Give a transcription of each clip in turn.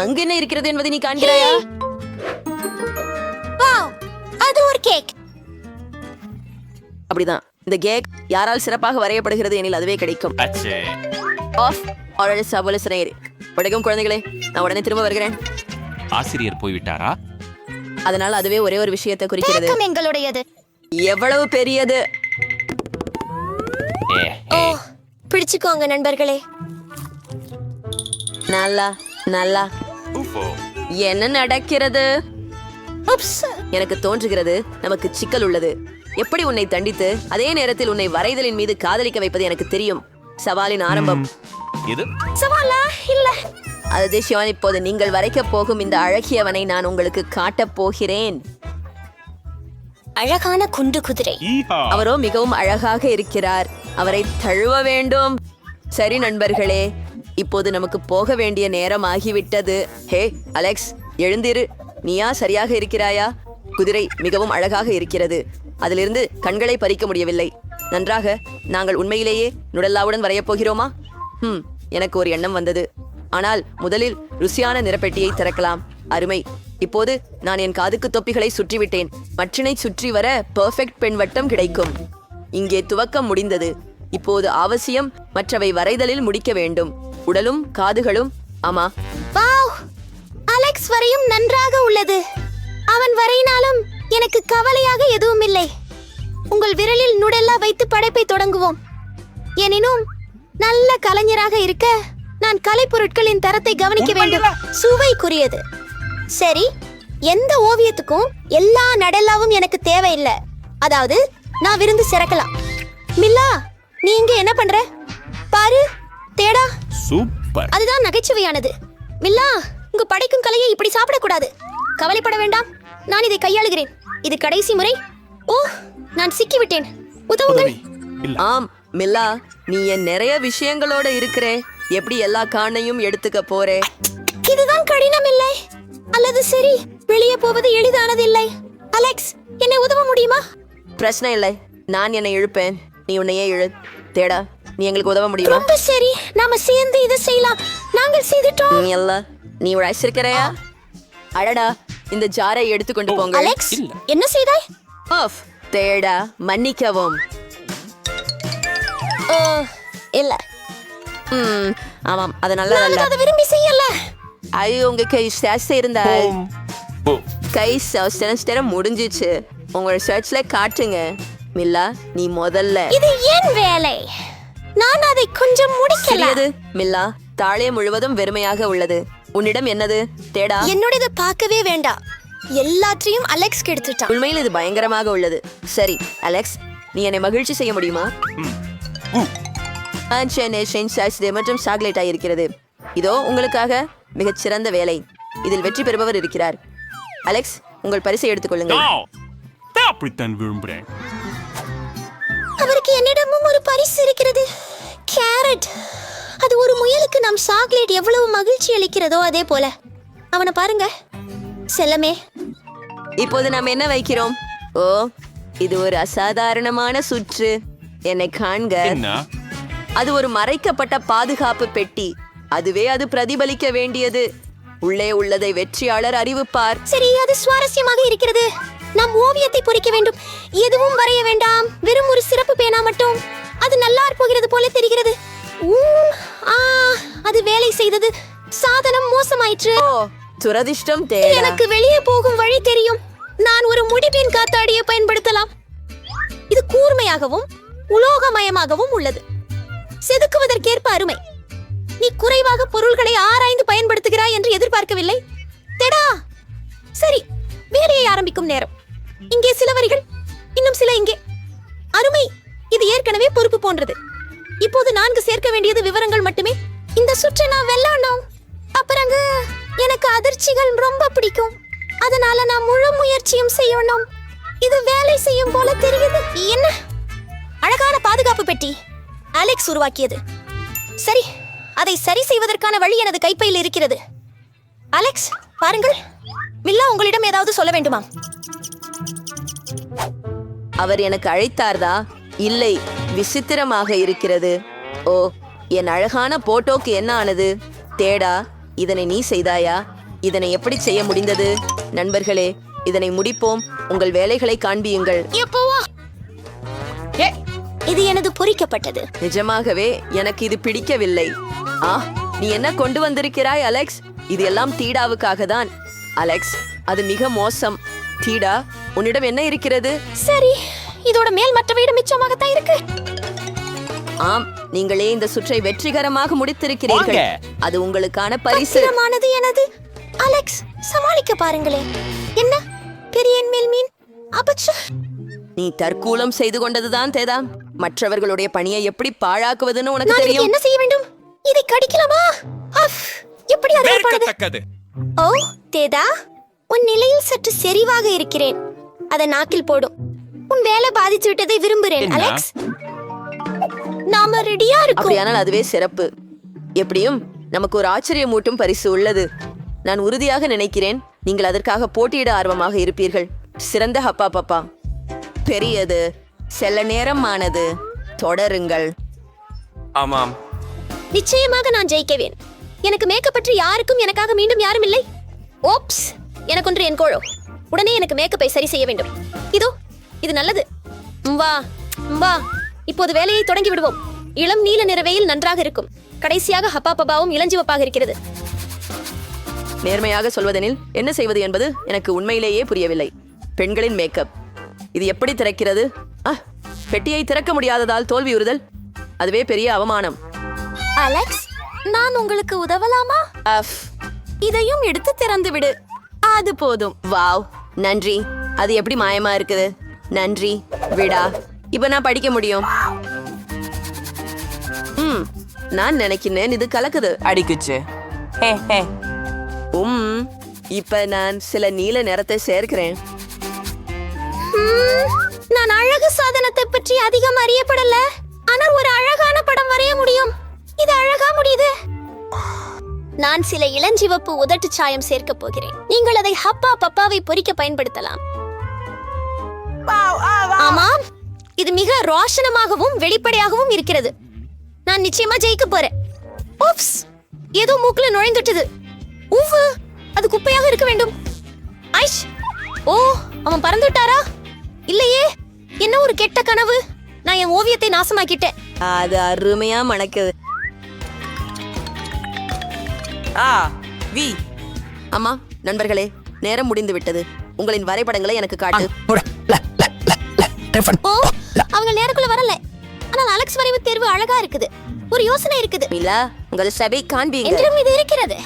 அங்கு என்ன இருக்கிறது என்பதை நீ காண்கிறாயா? வாவ் அது ஒரு கேக் அப்படிதான். இந்த கேக் யாரால் சிறப்பாக வரையப்படுகிறது எனில் அதுவே கிடைக்கும். அச்சே. ஆஃப் ஆல்ரெடி சபல சிறையர் வணக்கம் குழந்தைகளே நான் உடனே திரும்ப வருகிறேன். ஆசிரியர் போய்விட்டாரா? அதனால் அதுவே ஒரே ஒரு விஷயத்தை குறிக்கிறது. எங்களுடையது. எவ்வளவு பெரியது? ஓ பிடிச்சுக்கோங்க நண்பர்களே. நல்லா நல்லா. என்ன நடக்கிறது? உப்ஸ் எனக்கு தோன்றுகிறது நமக்கு சிக்கல் உள்ளது. எப்படி உன்னை தண்டித்து அதே நேரத்தில் உன்னை வரைதலின் மீது காதலிக்க வைப்பது எனக்கு தெரியும். சவாலின் ஆரம்பம். இது சவாலா? இல்ல. அது சிவன் இப்போது நீங்கள் வரைக்கப் போகும் இந்த அழகியவனை நான் உங்களுக்கு காட்டப் போகிறேன். அழகான குண்டு குதிரை. அவரோ மிகவும் அழகாக இருக்கிறார். அவரை தழுவ வேண்டும். சரி நண்பர்களே இப்போது நமக்கு போக வேண்டிய நேரம் ஆகிவிட்டது. ஹே அலெக்ஸ் எழுந்திரு. நீயா சரியாக இருக்கிறாயா? குதிரை மிகவும் அழகாக இருக்கிறது. அதிலிருந்து கண்களை பறிக்க முடியவில்லை. நன்றாக நாங்கள் உண்மையிலேயே நுடல்லாவுடன் வரையப் போகிறோமா? ஹம் எனக்கு ஒரு எண்ணம் வந்தது. ஆனால் முதலில் ருசியான நிறப்பெட்டியை திறக்கலாம். அருமை. இப்போது நான் என் காதுக்கு தொப்பிகளை சுற்றிவிட்டேன். மற்றினை சுற்றி வர பெர்ஃபெக்ட் பெண் வட்டம் கிடைக்கும். இங்கே துவக்கம் முடிந்தது. இப்போது அவசியம் மற்றவை வரைதலில் முடிக்க வேண்டும். உடலும் காதுகளும் ஆமா. வாவ்! அலெக்ஸ் வரையும் நன்றாக உள்ளது. அவன் வரையினாலும் எனக்கு கவலையாக எதுவும் இல்லை உங்கள் விரலில் நுடெல்லா வைத்து படைப்பை தொடங்குவோம். எனினும் நல்ல கலைஞராக இருக்க நான் கலைப்பொருட்களின் தரத்தை கவனிக்க வேண்டும். சுவைக்குரியது. சரி எந்த ஓவியத்துக்கும் எல்லா நடெல்லாவும் எனக்கு தேவையில்லை. அதாவது நான் விருந்து சிறக்கலாம். மில்லா நீ இங்க என்ன பண்ற? பாரு தேடா. சூப்பர். அதுதான் நகைச்சுவையானது. மில்லா உங்க படைக்கும் கலையை இப்படி சாப்பிடக்கூடாது. கவலைப்பட வேண்டாம். நான் இதை கையாளுகிறேன். இது கடைசி முறை. ஓ நான் சிக்கிவிட்டேன். உதவுங்கள். இல்ல. ஆம் மில்லா நீ என் நிறைய விஷயங்களோட இருக்கிறே. எப்படி எல்லா காணையும் எடுத்துக்க போறே? இதுதான் கடினம் இல்லை. அல்லது சரி வெளியே போவது எளிதானது இல்லை அலெக்ஸ் என்னை உதவ முடியுமா? பிரச்சனை இல்லை. நான் என்னை இழுப்பேன். நீ உன்னையே இழு. தேடா. நீ எங்களுக்கு உதவ முடியுமா? ரொம்ப சரி. நாம சேர்ந்து இதை செய்யலாம். நாங்கள் செய்துட்டோம். நீ அல்ல நீ உழைச்சிருக்கிறையா அடடா இந்த ஜாரை எடுத்துக்கொண்டு போங்க அலெக்ஸ் என்ன செய்தாய்? ஆஃப் தேடா மன்னிக்கவும். ஓ, இல்ல. ம் ஆமாம் அது நல்லதல்ல. நான் அதை விரும்பி செய்யல. ஐயோ உங்க கை சேஸ்ட் இருந்தா கை செமஸ்டர் முடிஞ்சிச்சு. உங்களோட சர்ச்ல காட்டுங்க. மில்லா நீ முதல்ல. இது ஏன் வேலை. நான் அதை கொஞ்சம் முடிக்கல. மில்லா. தாளே முழுவதும் வெறுமையாக உள்ளது. உன்னிடம் என்னது? தேடா. என்னோடது பார்க்கவே வேண்டாம் எல்லாத்தையும் அலெக்ஸ் கெடுத்துட்டான். உண்மையில் இது பயங்கரமாக உள்ளது. சரி அலெக்ஸ் நீ என்னை மகிழ்ச்சி செய்ய முடியுமா? மற்றும் சாக்லேட் இருக்கிறது இதோ உங்களுக்காக மிகச் சிறந்த வேலை. இதில் வெற்றி பெறுபவர் இருக்கிறார். அலெக்ஸ் உங்கள் பரிசை எடுத்துக்கொள்ளுங்கள் விரும்புகிறேன் அவருக்கு என்னிடமும் ஒரு பரிசு இருக்கிறது. கேரட். அது ஒரு முயலுக்கு நம் சாக்லேட் எவ்வளவு மகிழ்ச்சி அளிக்கிறதோ அதே போல. அவனை பாருங்க. செல்லமே. இப்போது நாம் என்ன வைக்கிறோம்? ஓ இது ஒரு அசாதாரணமான சுற்று. என்னை காண்க. என்ன? அது ஒரு மறைக்கப்பட்ட பாதுகாப்பு பெட்டி. அதுவே அது பிரதிபலிக்க வேண்டியது. உள்ளே உள்ளதை வெற்றியாளர் அறிவிப்பார். சரி அது சுவாரஸ்யமாக இருக்கிறது. நாம் ஓவியத்தை பொறிக்க வேண்டும். எதுவும் வரைய வேண்டாம். வெறும் ஒரு சிறப்பு பேனா மட்டும். அது நல்லா போகிறது போல தெரிகிறது. அது வேலை செய்தது. சாதனம் மோசமாயிற்று. தேடா எனக்கு வெளியே போகும் வழி தெரியும். நான் ஒரு முடிப்பின் காத்தாடியை பயன்படுத்தலாம். இது கூர்மையாகவும் உலோகமயமாகவும் உள்ளது. செதுக்குவதற்கேற்ப அருமை. நீ குறைவாக பொருள்களை ஆராய்ந்து பயன்படுத்துகிறாய் என்று எதிர்பார்க்கவில்லை. தெடா. சரி வேலையை ஆரம்பிக்கும் நேரம். இங்கே சில வரிகள் இன்னும் சில இங்கே. அருமை இது ஏற்கனவே பொறுப்பு போன்றது. இப்போது நான்கு சேர்க்க வேண்டியது விவரங்கள் மட்டுமே. இந்த சுற்றை நான் வெல்லணும். அப்புறங்க எனக்கு அதிர்ச்சிகள் ரொம்ப பிடிக்கும். அதனால நான் முழு முயற்சியும் செய்யணும். இது வேலை செய்யும் போல தெரியுது. என்ன? அழகான பாதுகாப்பு பெட்டி அலெக்ஸ் உருவாக்கியது. சரி அதை சரி செய்வதற்கான வழி எனது கைப்பையில் இருக்கிறது. அலெக்ஸ் பாருங்கள். மில்லா உங்களிடம் ஏதாவது சொல்ல வேண்டுமா? அவர் எனக்கு அழைத்தார்தா? இல்லை விசித்திரமாக இருக்கிறது. ஓ என் அழகான போட்டோக்கு என்ன ஆனது? தேடா இதனை நீ செய்தாயா? இதனை எப்படி செய்ய முடிந்தது? நண்பர்களே இதனை முடிப்போம். உங்கள் வேலைகளை காண்பியுங்கள். இது எனது பொறிக்கப்பட்டது. நிஜமாகவே எனக்கு இது பிடிக்கவில்லை. ஆ நீ என்ன கொண்டு வந்திருக்கிறாய் அலெக்ஸ்? இது எல்லாம் தீடாவுக்காக தான் அலெக்ஸ் அது மிக மோசம். தீடா உன்னிடம் என்ன இருக்கிறது? சரி இதோட மேல் மற்ற வீடு மிச்சமாகத்தான் இருக்கு. ஆம் நீங்களே இந்த சுற்றை வெற்றிகரமாக முடித்திருக்கிறீர்கள். அது உங்களுக்கான பரிசு. பத்திரமானது எனது. அலெக்ஸ் சமாளிக்க பாருங்களேன் என்ன? பெரிய மேல் மீன்? அபச்சா. நீ தற்கூலம் செய்து கொண்டதுதான் தேதா. மற்றவர்களுடைய பணியை எப்படி பாழாக்குவதுன்னு உனக்கு தெரியும். என்ன செய்ய வேண்டும்? இதை கடிக்கலாமா? அஃப், எப்படி அதை ஓ தேதா உன் நிலையில் சற்று செறிவாக இருக்கிறேன். அதை நாக்கில் போடும். உன் வேலை பாதித்து விட்டதை விரும்புகிறேன் என்ன? அலெக்ஸ். நாம ரெடியா இருக்கோம். அப்படியானால் அதுவே சிறப்பு. எப்படியும் நமக்கு ஒரு ஆச்சரியமூட்டும் பரிசு உள்ளது. நான் உறுதியாக நினைக்கிறேன் நீங்கள் அதற்காக போட்டியிட ஆர்வமாக இருப்பீர்கள். சிறந்த ஹப்பா பப்பா. பெரியது. செல்ல நேரமானது. தொடருங்கள். ஆமாம். நிச்சயமாக நான் ஜெயிக்கவேன். எனக்கு மேக்கப் பற்றி யாருக்கும் எனக்காக மீண்டும் யாரும் இல்லை? ஓப்ஸ். எனக்கொன்று என் கோழோ. உடனே எனக்கு மேக்கப்பை சரி செய்ய வேண்டும். இதோ இது நல்லது. வா வா. இப்போது வேலையை தொடங்கி விடுவோம். இளம் நீல நிற வெயில் நன்றாக இருக்கும். கடைசியாக ஹப்பா பபாவும் இளஞ்சிவப்பாக இருக்கிறது. நேர்மையாக சொல்வதெனில் என்ன செய்வது என்பது எனக்கு உண்மையிலேயே புரியவில்லை. பெண்களின் மேக்கப் இது எப்படி திறக்கிறது? ஆ பெட்டியை திறக்க முடியாததால் தோல்வியுறுதல் அதுவே பெரிய அவமானம். அலெக்ஸ் நான் உங்களுக்கு உதவலாமா? அஃப். இதையும் எடுத்து திறந்து விடு. அது போதும். வாவ். நன்றி. அது எப்படி மாயமா இருக்குது? நன்றி. விடா. இப்ப நான் படிக்க முடியும். ம் நான் நினைக்கிறேன் இது கலக்குது. அடிக்குச்சு. ஹே ஹே. உம் இப்ப நான் சில நீல நிறத்தை சேர்க்கிறேன். ஹம், நான் அழகு சாதனத்தை பற்றி அதிகம் அறியப்படல. ஆனால் ஒரு அழகான படம் வரைய முடியும். இது அழகா முடியுது. நான் சில இளஞ்சிவப்பு உதட்டு சாயம் சேர்க்க போகிறேன். நீங்கள் அதை ஹப்பா பப்பாவை பொறிக்க பயன்படுத்தலாம். ஆமாம். இது மிக ரோஷனமாகவும் வெளிப்படையாகவும் இருக்கிறது. நான் நிச்சயமா ஜெயிக்க போறேன். ஓப்ஸ் ஏதோ மூக்குல நுழைந்துட்டது. ஊவு அது குப்பையாக இருக்க வேண்டும். ஐஷ்! ஓ அவன் பறந்து விட்டாரா இல்லையே. என்ன ஒரு கெட்ட கனவு? நான் என் ஓவியத்தை நாசமாக்கிட்டேன். அது அருமையா மணக்குது. ஆ வி. அம்மா நண்பர்களே நேரம் முடிந்து விட்டது உங்களின் வரைபடங்களை எனக்கு காட்டு. ஓ அவங்க நேரக்குள்ள வரல. ஆனால் அலெக்ஸ் வரைவு தேர்வு அழகா இருக்குது. ஒரு யோசனை இருக்குது. மிலா உங்கள் சபை காண்பீங்க. என்றும் இது இருக்கிறது.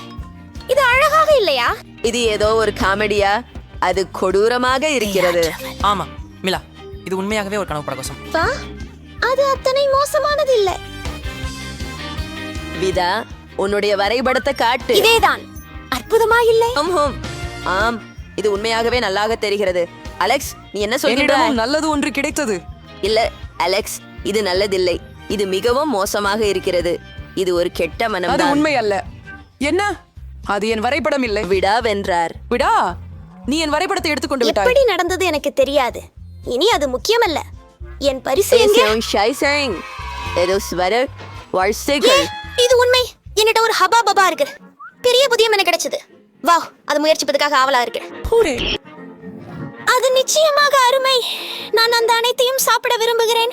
இது அழகாக இல்லையா? இது ஏதோ ஒரு காமெடியா? அது கொடூரமாக இருக்கிறது. ஆமா மிலா இது உண்மையாகவே ஒரு கனவு பிரகாசம் அது அத்தனை மோசமானது இல்லை. விதா உன்னுடைய வரைபடத்தை காட்டு. இதேதான். அற்புதமா இல்லை. ஆம் இது உண்மையாகவே நல்லாக தெரிகிறது. அலெக்ஸ் நீ என்ன சொல்கிறாய் நல்லது ஒன்று கிடைத்தது. இல்ல அலெக்ஸ் இது நல்லதில்லை. இது மிகவும் மோசமாக இருக்கிறது. இது ஒரு கெட்ட அது மனம் உண்மை அல்ல என்ன? அது என் வரைபடம் இல்லை. விடா வென்றார். விடா? நீ என் வரைபடத்தை எடுத்துக்கொண்டு விட்டாய். எப்படி நடந்தது எனக்கு தெரியாது. இனி அது முக்கியமல்ல. என் பரிசு எங்கே? ஏசியோங் ஷைசேங். ஏதோ ஸ்வரர் வாழ்த்துகள் இது உண்மை. என்னிட்ட ஒரு ஹபா பபா இருக்கு. பெரிய புதியம் எனக்கு கிடைச்சது. வா அது முயற்சிப்பதுக்காக ஆவலா இருக்கு. அது நிச்சயமாக அருமை. நான் அந்த அனைத்தையும் சாப்பிட விரும்புகிறேன்.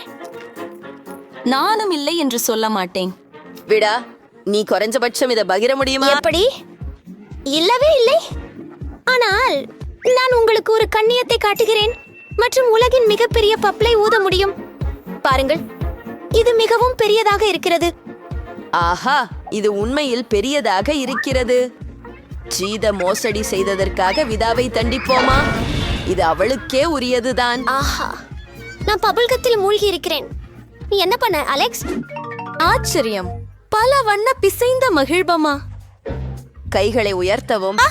நானும் இல்லை என்று சொல்ல மாட்டேன். விடா நீ குறைஞ்சபட்சம் இதை பகிர முடியுமா? எப்படி? இல்லவே இல்லை. ஆனால் நான் உங்களுக்கு ஒரு கண்ணியத்தை காட்டுகிறேன். மற்றும் உலகின் மிகப்பெரிய பப்ளை ஊத முடியும். பாருங்கள் இது மிகவும் பெரியதாக இருக்கிறது. ஆஹா இது உண்மையில் பெரியதாக இருக்கிறது. ஜீத மோசடி செய்ததற்காக விதாவை தண்டிப்போமா? இது அவளுக்கே உரியதுதான். ஆஹா நான் பபுல்கத்தில் மூழ்கி இருக்கிறேன். நீ என்ன பண்ண அலெக்ஸ்? ஆச்சரியம். பல வண்ண பிசைந்த மகிழ்பமா? கைகளை உயர்த்தவும்.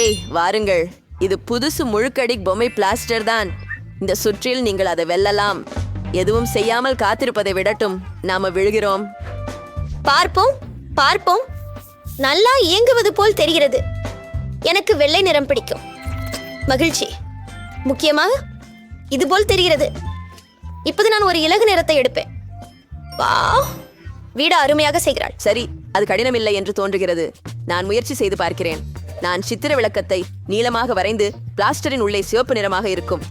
ஏய் வாருங்கள். இது புதுசு முழுக்கடி பொம்மை பிளாஸ்டர் தான். இந்த சுற்றில் நீங்கள் அதை வெல்லலாம். எதுவும் செய்யாமல் காத்திருப்பதை விடட்டும். நாம விழுகிறோம். பார்ப்போம் பார்ப்போம். நல்லா இயங்குவது போல் தெரிகிறது. எனக்கு வெள்ளை நிறம் பிடிக்கும். மகிழ்ச்சி. முக்கியமாக இது போல் தெரிகிறது. இப்போது நான் ஒரு இலகு நிறத்தை எடுப்பேன். வா வீடு அருமையாக செய்கிறாள். சரி அது கடினமில்லை என்று தோன்றுகிறது. நான் முயற்சி செய்து பார்க்கிறேன். நான் சித்திர விளக்கத்தை நீளமாக வரைந்து பிளாஸ்டரின் உள்ளே சிவப்பு நிறமாக இருக்கும்.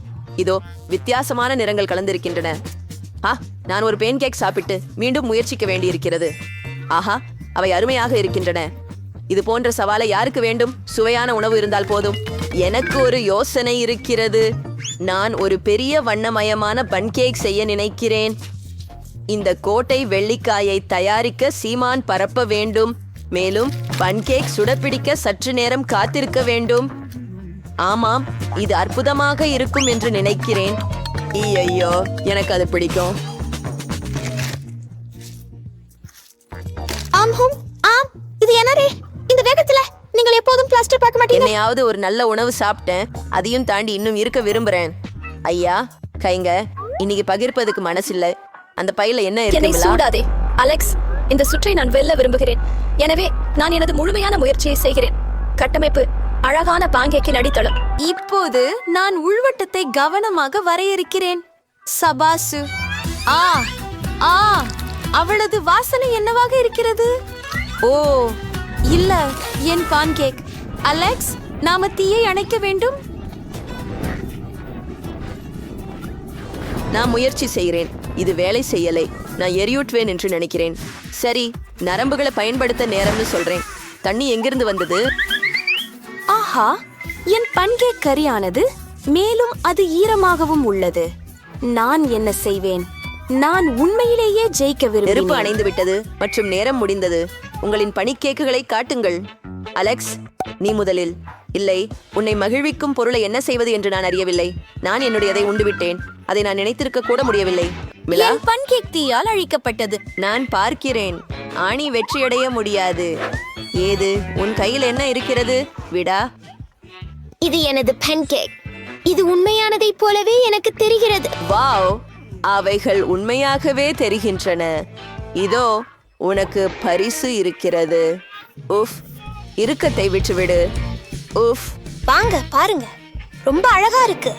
இதோ வித்தியாசமான நிறங்கள் கலந்திருக்கின்றன. ஆ நான் ஒரு பேன் கேக் சாப்பிட்டு மீண்டும் முயற்சிக்க வேண்டியிருக்கிறது. ஆஹா அவை அருமையாக இருக்கின்றன. இது போன்ற சவாலை யாருக்கு வேண்டும்? சுவையான உணவு இருந்தால் போதும். எனக்கு ஒரு யோசனை இருக்கிறது. நான் ஒரு பெரிய வண்ணமயமான பன்கேக் செய்ய நினைக்கிறேன். இந்த கோட்டை வெள்ளிக்காயை தயாரிக்க சீமான் பரப்ப வேண்டும். மேலும் பன்கேக் சுடப்பிடிக்க சற்று நேரம் காத்திருக்க வேண்டும். ஆமாம் இது அற்புதமாக இருக்கும் என்று நினைக்கிறேன். ஐயோ எனக்கு அது பிடிக்கும். ஆம் ஹோம் ஆம். இது என்னரே இந்த வேகத்துல நீங்கள் எப்போதும் பிளாஸ்டர் பார்க்க மாட்டீங்க? என்னையாவது ஒரு நல்ல உணவு சாப்பிட்டேன். அதையும் தாண்டி இன்னும் இருக்க விரும்புறேன். ஐயா கைங்க இன்னைக்கு பகிர்ப்பதுக்கு மனசில்ல. அந்த பையில என்ன என்னை இருக்கு சூடாதே. அலெக்ஸ் இந்த சுற்றை நான் வெல்ல விரும்புகிறேன். எனவே நான் எனது முழுமையான முயற்சியை செய்கிறேன். கட்டமைப்பு அழகான பாங்கேக்கின் அடித்தளம் இப்போது நான் உள்வட்டத்தை கவனமாக வரையறுக்கிறேன். சபாசு. ஆ ஆ. அவளது வாசனை என்னவாக இருக்கிறது? ஓ இல்ல என் பான்கேக். அலெக்ஸ் நாம தீயை அணைக்க வேண்டும்? நான் முயற்சி செய்கிறேன். இது வேலை செய்யலை. நான் எரியூட்டுவேன் என்று நினைக்கிறேன். சரி நரம்புகளை பயன்படுத்த நேரம்னு சொல்றேன். தண்ணி எங்கிருந்து வந்தது? ஆஹா என் பன்கேக் கரியானது மேலும் அது ஈரமாகவும் உள்ளது. நான் என்ன செய்வேன்? நான் உண்மையிலேயே ஜெயிக்க நெருப்பு விரும்பினேன். அணைந்து விட்டது மற்றும் நேரம் முடிந்தது. உங்களின் பனிக்கேக்குகளை காட்டுங்கள். அலெக்ஸ் நீ முதலில். இல்லை உன்னை மகிழ்விக்கும் பொருளை என்ன செய்வது என்று நான் அறியவில்லை. நான் என்னுடையதை உண்டுவிட்டேன். அதை நான் நினைத்திருக்க கூட முடியவில்லை. மிலா? பன்கேக் தீயால் அழிக்கப்பட்டது. நான் பார்க்கிறேன். ஆணி வெற்றியடைய முடியாது. ஏது? உன் கையில் என்ன இருக்கிறது? விடா. இது எனது பன்கேக். இது உண்மையானதைப் போலவே எனக்கு தெரிகிறது. வாவ்! அவைகள் உண்மையாகவே தெரிகின்றன. இதோ உனக்கு பரிசு இருக்கிறது. உஃப் இறுக்கத்தை விட்டுவிடு. உஃப். வாங்க பாருங்க. ரொம்ப அழகா இருக்கு.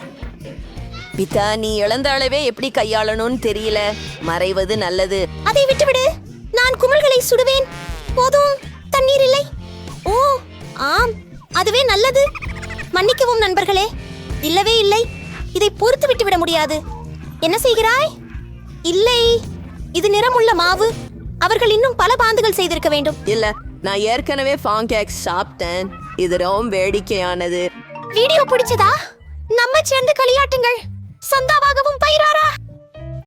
பிதா நீ இழந்த அளவே எப்படி கையாளணும்னு தெரியல. மறைவது நல்லது. அதை விட்டுவிடு. நான் குமிழ்களை சுடுவேன். போதும். தண்ணீர் இல்லை. ஓ ஆம். அதுவே நல்லது. மன்னிக்கவும் நண்பர்களே. இல்லவே இல்லை. இதை பொறுத்து விட்டு விட முடியாது. என்ன செய்கிறாய்? இல்லை இது நிறமுள்ள மாவு. அவர்கள் இன்னும் பல பாந்துகள் செய்திருக்க வேண்டும். இல்ல நான் ஏற்கனவே ஃபாங்கேக் சாப்பிட்டேன். இது ரொம்ப வேடிக்கையானது. வீடியோ பிடிச்சதா? நம்ம சேர்ந்து களியாட்டுங்கள். சந்தாவாகவும் பயிராரா?